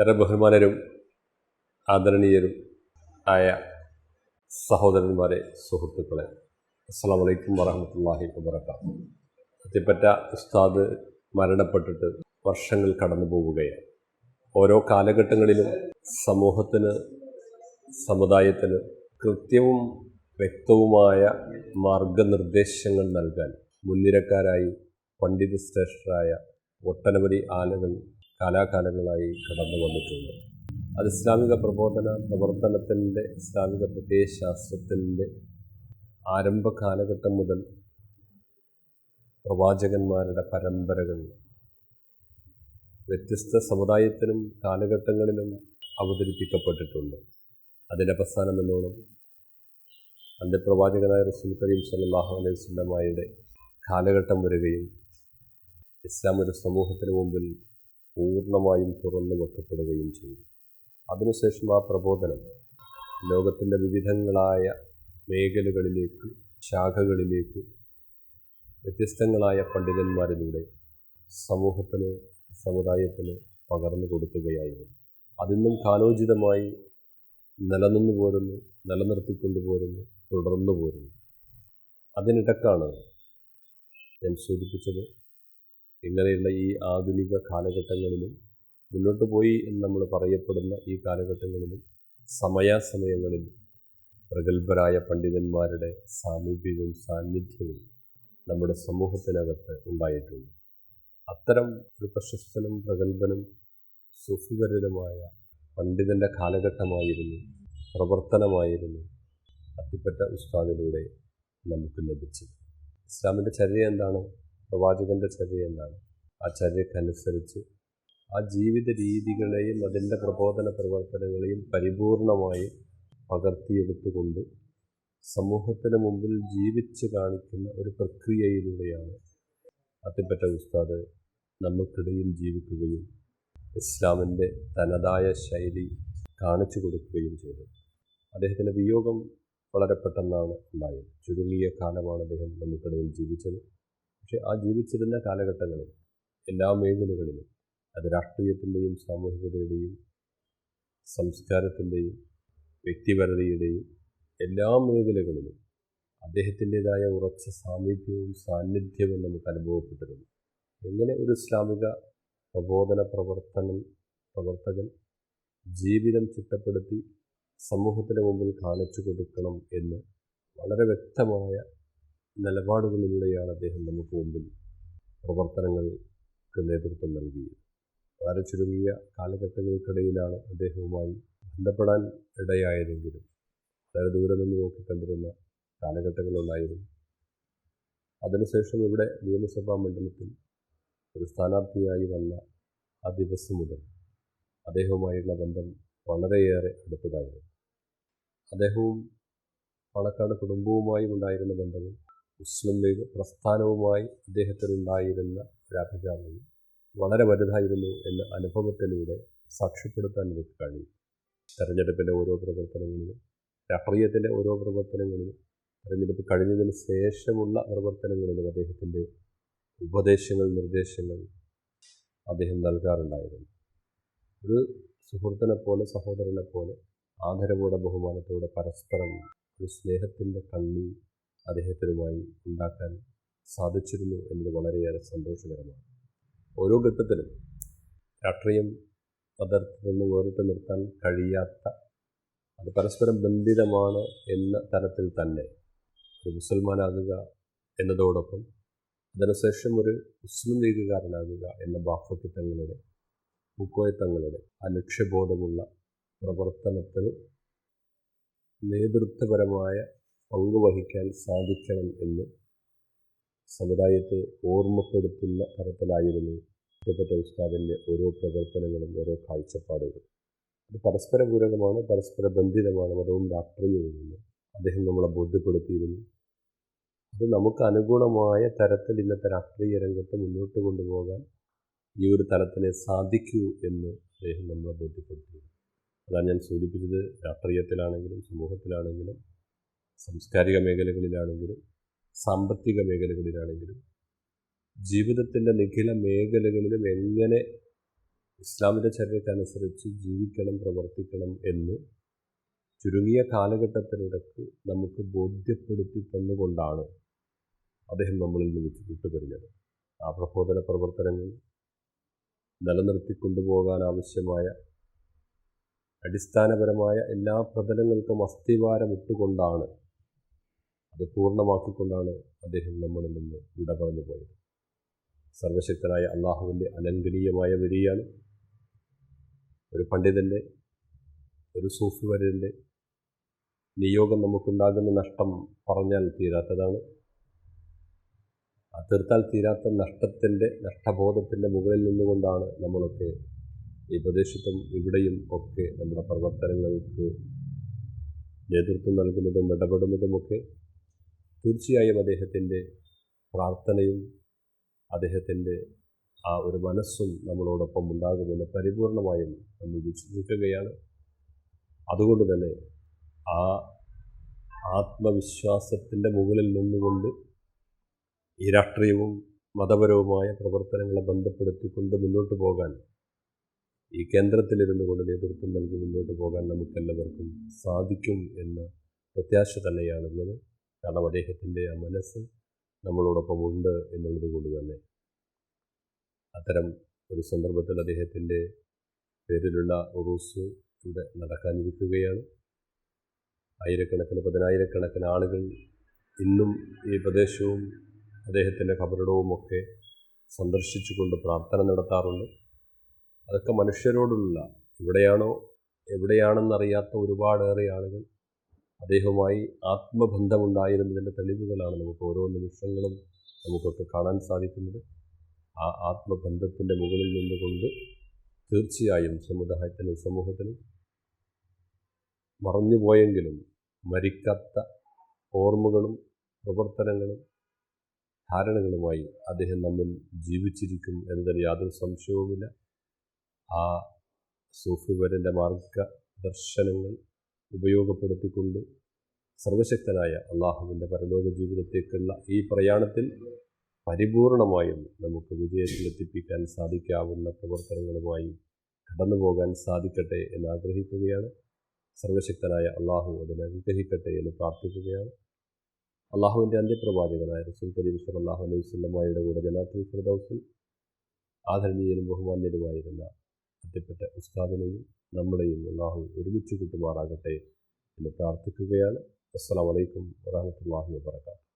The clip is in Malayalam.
ഏറെ ബഹുമാനരും ആദരണീയരും ആയ സഹോദരന്മാരെ സുഹൃത്തുക്കളെ അസ്സാം വലൈക്കും വറഹമത്തല്ലാഹി വബർക്കാത്തു അത്തിപ്പറ്റ ഉസ്താദ് മരണപ്പെട്ടിട്ട് വർഷങ്ങൾ കടന്നു പോവുകയാണ്. ഓരോ കാലഘട്ടങ്ങളിലും സമൂഹത്തിന് സമുദായത്തിന് കൃത്യവും വ്യക്തവുമായ മാർഗനിർദ്ദേശങ്ങൾ നൽകാൻ മുൻനിരക്കാരായി പണ്ഡിത ശ്രേഷ്ഠരായ ഒട്ടനവധി ആളുകൾ കാലാകാലങ്ങളായി കടന്നു വന്നിട്ടുണ്ട്. അത് ഇസ്ലാമിക പ്രബോധന പ്രവർത്തനത്തിന്റെ ഇസ്ലാമിക പ്രത്യയശാസ്ത്രത്തിന്റെ ആരംഭ കാലഘട്ടം മുതൽ പ്രവാചകന്മാരുടെ പരമ്പരകൾ വ്യത്യസ്ത സമുദായത്തിനും കാലഘട്ടങ്ങളിലും അവതരിപ്പിക്കപ്പെട്ടിട്ടുണ്ട്. അതിന്റെ അവസാനം എന്നോണം അന്ത്യപ്രവാചകനായ റസൂൽ കരീം സല്ലാഹു അലൈഹി സ്വല്ലമായുടെ കാലഘട്ടം വരികയും ഇസ്ലാം ഒരു സമൂഹത്തിന് മുമ്പിൽ പൂർണമായും തുറന്നു വെക്കപ്പെടുകയും ചെയ്തു. അതിനുശേഷം ആ പ്രബോധനം ലോകത്തിന്റെ വിവിധങ്ങളായ മേഖലകളിലേക്ക് ശാഖകളിലേക്ക് വ്യത്യസ്തങ്ങളായ പണ്ഡിതന്മാരിലൂടെ സമൂഹത്തിന് സമുദായത്തിന് പകർന്നു കൊടുക്കുകയായിരുന്നു. അതിന്നും കാലോചിതമായി നിലനിന്നു പോരുന്നു നിലനിർത്തിക്കൊണ്ടു പോരുന്നു തുടർന്നു പോരുന്നു. അതിനിടക്കാണ് ഞാൻ സൂചിപ്പിച്ചത് ഇങ്ങനെയുള്ള ഈ ആധുനിക കാലഘട്ടങ്ങളിലും മുന്നോട്ട് പോയി എന്ന് നമ്മൾ പറയപ്പെടുന്ന ഈ കാലഘട്ടങ്ങളിലും സമയാസമയങ്ങളിൽ പ്രഗത്ഭരായ പണ്ഡിതന്മാരുടെ സാമീപ്യവും സാന്നിധ്യവും നമ്മുടെ സമൂഹത്തിനകത്ത് ഉണ്ടായിട്ടുണ്ട്. അത്തരം ഒരു പ്രശസ്തനും പ്രഗത്ഭനും സുഫിവരനുമായ പണ്ഡിതന്റെ കാലഘട്ടമായിരുന്നു പ്രവർത്തനമായിരുന്നു അത്തിപ്പറ്റ ഉസ്താദിലൂടെ നമുക്ക് ലഭിച്ചത്. ഇസ്ലാമിന്റെ ചര്യ എന്താണ്? പ്രവാചകന്റെ ചര്യ എന്നാണ്. ആ ചര്യക്കനുസരിച്ച് ആ ജീവിത രീതികളെയും അതിന്റെ പ്രബോധന പ്രവർത്തനങ്ങളെയും പരിപൂർണമായി പകർത്തിയെടുത്തുകൊണ്ട് സമൂഹത്തിന് മുമ്പിൽ ജീവിച്ച് കാണിക്കുന്ന ഒരു പ്രക്രിയയിലൂടെയാണ് അത്തിപ്പറ്റ ഉസ്താദ് നമ്മൾക്കിടയിൽ ജീവിക്കുകയും ഇസ്ലാമിന്റെ തനതായ ശൈലി കാണിച്ചു കൊടുക്കുകയും ചെയ്തു അദ്ദേഹത്തിന്റെ വിയോഗം വളരെ പെട്ടെന്നാണ് ഉണ്ടായത്. ചുരുങ്ങിയ കാലമാണ് അദ്ദേഹം നമുക്കിടയിൽ ജീവിച്ചത്. പക്ഷേ ആ ജീവിച്ചിരുന്ന കാലഘട്ടങ്ങളിൽ എല്ലാ മേഖലകളിലും അത് രാഷ്ട്രീയത്തിന്റെയും സാമൂഹികതയുടെയും സംസ്കാരത്തിന്റെയും വ്യക്തിപരതയുടെയും എല്ലാ മേഖലകളിലും അദ്ദേഹത്തിന്റെതായ ഉറച്ച സാമീപ്യവും സാന്നിധ്യവും നമുക്ക് അനുഭവപ്പെട്ടിരുന്നു. എങ്ങനെ ഒരു ഇസ്ലാമിക പ്രബോധന പ്രവർത്തനം പ്രവർത്തകൻ ജീവിതം ചിട്ടപ്പെടുത്തി സമൂഹത്തിന് മുമ്പിൽ കാണിച്ചു കൊടുക്കണം എന്ന് വളരെ വ്യക്തമായ നിലപാടുകളിലൂടെയാണ് അദ്ദേഹം നമുക്ക് മുമ്പിൽ പ്രവർത്തനങ്ങൾക്ക് നേതൃത്വം നൽകിയത്. വളരെ ചുരുങ്ങിയ കാലഘട്ടങ്ങൾക്കിടയിലാണ് അദ്ദേഹവുമായി ബന്ധപ്പെടാൻ ഇടയായതെങ്കിലും വളരെ ദൂരെ നിന്ന് നോക്കിക്കണ്ടിരുന്ന കാലഘട്ടങ്ങളുണ്ടായിരുന്നു അതിനുശേഷം ഇവിടെ നിയമസഭാ മണ്ഡലത്തിൽ ഒരു സ്ഥാനാർത്ഥിയായി വന്ന ആ ദിവസം മുതൽ അദ്ദേഹവുമായുള്ള ബന്ധം വളരെയേറെ അടുത്തതായിരുന്നു. അദ്ദേഹവും പാലക്കാട് കുടുംബവുമായും ഉണ്ടായിരുന്ന ബന്ധവും മുസ്ലിം ലീഗ് പ്രസ്ഥാനവുമായി അദ്ദേഹത്തിനുണ്ടായിരുന്ന ഒരു അഭികാമ്യം വളരെ വലുതായിരുന്നു എന്ന അനുഭവത്തിലൂടെ സാക്ഷ്യപ്പെടുത്താൻ എനിക്ക് കഴിയും. തെരഞ്ഞെടുപ്പിന്റെ ഓരോ പ്രവർത്തനങ്ങളിലും രാഷ്ട്രീയത്തിന്റെ ഓരോ പ്രവർത്തനങ്ങളിലും തെരഞ്ഞെടുപ്പ് കഴിഞ്ഞതിന് ശേഷമുള്ള പ്രവർത്തനങ്ങളിലും അദ്ദേഹത്തിന്റെ ഉപദേശങ്ങൾ നിർദ്ദേശങ്ങൾ അദ്ദേഹം നൽകാറുണ്ടായിരുന്നു. ഒരു സുഹൃത്തിനെ പോലെ സഹോദരനെ പോലെ ആദരവോടെ ബഹുമാനത്തോടെ പരസ്പരം ഒരു സ്നേഹത്തിന്റെ കണ്ണി അദ്ദേഹത്തിനുമായി ഉണ്ടാക്കാൻ സാധിച്ചിരുന്നു എന്നത് വളരെയേറെ സന്തോഷകരമാണ്. ഓരോ ഘട്ടത്തിലും രാഷ്ട്രീയം മതത്തിൽ നിന്ന് വേറിട്ട് നിർത്താൻ കഴിയാത്ത അത് പരസ്പരം ബന്ധിതമാണ് എന്ന തരത്തിൽ തന്നെ ഒരു മുസൽമാനാകുക എന്നതോടൊപ്പം അതിനുശേഷം ഒരു മുസ്ലിം ലീഗുകാരനാകുക എന്ന ബാഫക്കിത്തങ്ങളുടെ മുക്കോയത്തങ്ങളുടെ ആ ലക്ഷ്യബോധമുള്ള പ്രവർത്തനത്തിന് നേതൃത്വപരമായ പങ്കുവഹിക്കാൻ സാധിക്കണം എന്ന് സമുദായത്തെ ഓർമ്മപ്പെടുത്തുന്ന തരത്തിലായിരുന്നു ഇതേപ്പറ്റ ഉസ്താദിന്റെ ഓരോ പ്രവർത്തനങ്ങളും ഓരോ കാഴ്ചപ്പാടുകളും. അത് പരസ്പര പൂരകമാണ് പരസ്പര ബന്ധിതമാണ് മതവും രാഷ്ട്രീയവുമെന്ന് അദ്ദേഹം നമ്മളെ ബോധ്യപ്പെടുത്തിയിരുന്നു. അത് നമുക്ക് അനുകൂലമായ തരത്തിൽ ഇന്നത്തെ രാഷ്ട്രീയ രംഗത്ത് മുന്നോട്ട് കൊണ്ടുപോകാൻ ഈ ഒരു തലത്തിനെ സാധിക്കൂ എന്ന് അദ്ദേഹം നമ്മളെ ബോധ്യപ്പെടുത്തിയിരുന്നു. അതാണ് ഞാൻ സൂചിപ്പിച്ചത്. രാഷ്ട്രീയത്തിലാണെങ്കിലും സമൂഹത്തിലാണെങ്കിലും സാംസ്കാരിക മേഖലകളിലാണെങ്കിലും സാമ്പത്തിക മേഖലകളിലാണെങ്കിലും ജീവിതത്തിന്റെ നിഖില മേഖലകളിലും എങ്ങനെ ഇസ്ലാമിന്റെ ചര്യക്കനുസരിച്ച് ജീവിക്കണം പ്രവർത്തിക്കണം എന്ന് ചുരുങ്ങിയ കാലഘട്ടത്തിനിടക്ക് നമുക്ക് ബോധ്യപ്പെടുത്തി തന്നുകൊണ്ടാണ് അദ്ദേഹം നമ്മളിൽ നിന്ന് വിട്ടു വിട്ടുപിരിഞ്ഞത്. ആ പ്രബോധന പ്രവർത്തനങ്ങൾ നിലനിർത്തിക്കൊണ്ടുപോകാൻ ആവശ്യമായ അടിസ്ഥാനപരമായ എല്ലാ പ്രതലങ്ങൾക്കും അസ്ഥിവാരം ഇട്ടുകൊണ്ടാണ് അത് പൂർണമാക്കിക്കൊണ്ടാണ് അദ്ദേഹം നമ്മളിൽ നിന്ന് വിട പറഞ്ഞു പോയത്. സർവശക്തനായ അള്ളാഹുവിന്റെ അലംഘനീയമായ വരിയാണ് ഒരു പണ്ഡിതന്റെ ഒരു സൂഫിവരന്റെ നിയോഗം നമുക്കുണ്ടാകുന്ന നഷ്ടം പറഞ്ഞാൽ തീരാത്തതാണ്. ആ തീർത്താൽ തീരാത്ത നഷ്ടത്തിന്റെ നഷ്ടബോധത്തിന്റെ മുകളിൽ നിന്നുകൊണ്ടാണ് നമ്മളൊക്കെ ഈ പ്രദേശത്തും ഇവിടെയും ഒക്കെ നമ്മുടെ പ്രവർത്തനങ്ങൾക്ക് നേതൃത്വം നൽകുന്നതും ഇടപെടുന്നതുമൊക്കെ തീർച്ചയായും അദ്ദേഹത്തിന്റെ പ്രാർത്ഥനയും അദ്ദേഹത്തിന്റെ ആ ഒരു മനസ്സും നമ്മളോടൊപ്പം ഉണ്ടാകുമെന്ന് പരിപൂർണമായും നമ്മൾ വിശ്വസിക്കുകയാണ്. അതുകൊണ്ട് തന്നെ ആ ആത്മവിശ്വാസത്തിന്റെ മുകളിൽ നിന്നുകൊണ്ട് ഈ രാഷ്ട്രീയവും മതപരവുമായ പ്രവർത്തനങ്ങളെ ബന്ധപ്പെടുത്തിക്കൊണ്ട് മുന്നോട്ട് പോകാൻ ഈ കേന്ദ്രത്തിലിരുന്നു കൊണ്ട് നേതൃത്വം നൽകി മുന്നോട്ട് പോകാൻ നമുക്കെല്ലാവർക്കും സാധിക്കും എന്ന പ്രത്യാശ തന്നെയാണുള്ളത്. കാരണം അദ്ദേഹത്തിന്റെ ആ മനസ്സ് നമ്മളോടൊപ്പം ഉണ്ട് എന്നുള്ളത് കൊണ്ട് തന്നെ അത്തരം ഒരു സന്ദർഭത്തിൽ അദ്ദേഹത്തിന്റെ പേരിലുള്ള ഉറൂസ് ഇവിടെ നടക്കാനിരിക്കുകയാണ്. ആയിരക്കണക്കിന് പതിനായിരക്കണക്കിന് ആളുകൾ ഇന്നും ഈ പ്രദേശവും അദ്ദേഹത്തിന്റെ കബറിടവുമൊക്കെ സന്ദർശിച്ചുകൊണ്ട് പ്രാർത്ഥന നടത്താറുണ്ട്. അതൊക്കെ മനുഷ്യരോടുള്ള എവിടെയാണോ എവിടെയാണെന്നറിയാത്ത ഒരുപാടേറെ ആളുകൾ അദ്ദേഹവുമായി ആത്മബന്ധമുണ്ടായിരുന്നതിന്റെ തെളിവുകളാണ് നമുക്ക് ഓരോ നിമിഷങ്ങളും നമുക്കൊക്കെ കാണാൻ സാധിക്കുന്നത്. ആ ആത്മബന്ധത്തിന്റെ മുകളിൽ നിന്നുകൊണ്ട് തീർച്ചയായും സമുദായത്തിനും സമൂഹത്തിനും മറഞ്ഞുപോയെങ്കിലും മരിക്കാത്ത ഓർമ്മകളും പ്രവർത്തനങ്ങളും ധാരണകളുമായി അദ്ദേഹം നമ്മിൽ ജീവിച്ചിരിക്കും എന്നതിൽ യാതൊരു സംശയവുമില്ല. ആ സൂഫിവരന്റെ മാർഗദർശനങ്ങൾ ഉപയോഗപ്പെടുത്തിക്കൊണ്ട് സർവശക്തനായ അള്ളാഹുവിന്റെ പരലോക ജീവിതത്തേക്കുള്ള ഈ പ്രയാണത്തിൽ പരിപൂർണമായും നമുക്ക് വിജയത്തിലെത്തിപ്പിക്കാൻ സാധിക്കാവുന്ന പ്രവർത്തനങ്ങളുമായി കടന്നു പോകാൻ സാധിക്കട്ടെ എന്ന് ആഗ്രഹിക്കുകയാണ്. സർവശക്തനായ അള്ളാഹു അതിനെ അനുഗ്രഹിക്കട്ടെ എന്ന് പ്രാർത്ഥിക്കുകയാണ്. അള്ളാഹുവിന്റെ അന്ത്യപ്രവാചകനായ റസൂൽ കരീം സല്ലാഹു അലൈഹി സ്വല്ലമ്മയുടെ കൂടെ ജനാത്തുൽ ഫിർദൌസിൽ ആദരണീയനും ബഹുമാന്യനുമായിരുന്ന അത്യപ്പെട്ട ഉസ്താദിനെയും നമ്മളെയും അള്ളാഹു ഒരുമിച്ച് കൂട്ടുമാറാകട്ടെ എന്ന് പ്രാർത്ഥിക്കുകയാണ്. അസ്സാം വലൈക്കും വാഹമത്തല്ലാഹി വാബർക്കാത്തു